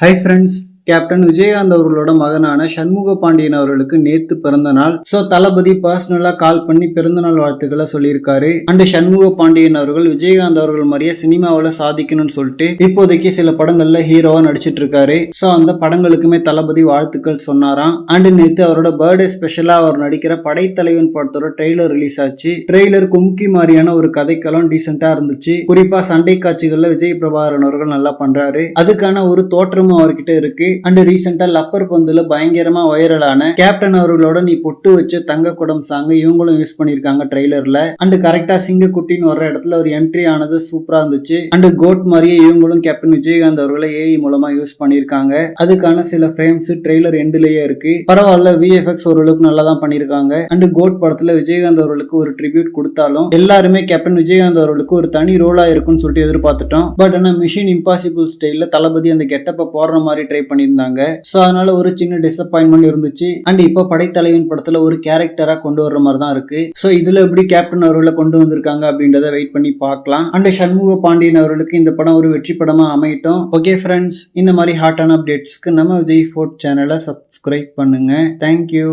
Hi friends captain Vijayakanth அவர்களோட மகனான சண்முக பாண்டியன் அவர்களுக்கு நேத்து பிறந்த நாள். ஸோ தளபதி பர்சனலா கால் பண்ணி பிறந்தநாள் வாழ்த்துக்களை சொல்லியிருக்காரு. அண்ட் சண்முக பாண்டியன் அவர்கள் விஜயகாந்த் அவர்கள் மாதிரியே சினிமாவில் சாதிக்கணும்னு சொல்லிட்டு இப்போதைக்கு சில படங்கள்ல ஹீரோவா நடிச்சிட்டு இருக்காரு ஸோ அந்த படங்களுக்குமே தளபதி வாழ்த்துக்கள் சொன்னாராம். அண்ட் நேத்து அவரோட பர்த்டே ஸ்பெஷலா அவர் நடிக்கிற படைத்தலைவன் படத்தோட ட்ரெய்லர் ரிலீஸ் ஆச்சு. ட்ரெய்லர் கும்கி மாதிரியான ஒரு கதைக்களம் டீசெண்டா இருந்துச்சு. குறிப்பா சண்டை காட்சிகள்ல விஜய் பிரபாகரன் அவர்கள் நல்லா பண்றாரு. அதுக்கான ஒரு தோற்றமும் அவர்கிட்ட இருக்கு. அண்ட் ரீசெண்டா லப்பர் பந்துல பயங்கரமா வைரலான கேப்டன் அவர்களோட நீ பொட்டு வச்ச தங்க குடம் சாங் இவங்களும் யூஸ் பண்ணிருக்காங்க ட்ரெய்லர்ல அண்ட் கரெக்டா சிங்கக்குட்டின்னு வர்ற இடத்துல ஒரு என்ட்ரி ஆனது சூப்பரா இருந்துச்சு. அண்ட் கோட் மாதிரியே இவங்களும் கேப்டன் விஜயகாந்த் அவர்களை ஏஐ மூலமா யூஸ் பண்ணிருக்காங்க. அதுக்கான சில ஃப்ரேம்ஸ் ட்ரெய்லர் எண்டுலயே இருக்கு. பரவாயில்ல விஎஃப்எக்ஸ் ஓரளவுக்கு நல்லா தான் பண்ணிருக்காங்க. அண்ட் கோட் படத்துல விஜயகாந்த் அவர்களுக்கு ஒரு ட்ரிபியூட் கொடுத்தாலும் எல்லாருமே கேப்டன் விஜயகாந்த் அவர்களுக்கு ஒரு தனி ரோலா இருக்கும்னு சொல்லிட்டு எதிர்பார்த்துட்டோம். பட் ஆனா மிஷின் இம்பாசிபிள் ஸ்டைல தளபதி அந்த கெட்டப்ப போடுற மாதிரி ட்ரை பண்ணியிருந்தாங்க ஸோ அதனால ஒரு சின்ன டிசப்பாயின்மெண்ட் இருந்துச்சு. அண்ட் இப்போ படைத்தலைவன் படத்துல ஒரு கேரக்டரா கொண்டு வர்ற மாதிரி தான் இருக்கு. ஸோ இதுல எப்படி கேப்டன் அவர்களை கொண்டு வந்திருக்காங்க அப்படின்றத வெயிட் பண்ணி பார்க்கலாம். அண்ட் சண்முக பாண்டியன் அவர்களுக்கு இந்த படம் ஒரு வெற்றி படமா அமையட்டும். ஓகே ஃப்ரெண்ட்ஸ் இந்த மாதிரி ஹாட்டான அப்டேட்ஸ்க்கு நம்ம விஜய் ஃபோர்ட் சேனலை சப்ஸ்கிரைப் பண்ணுங்க. Thank you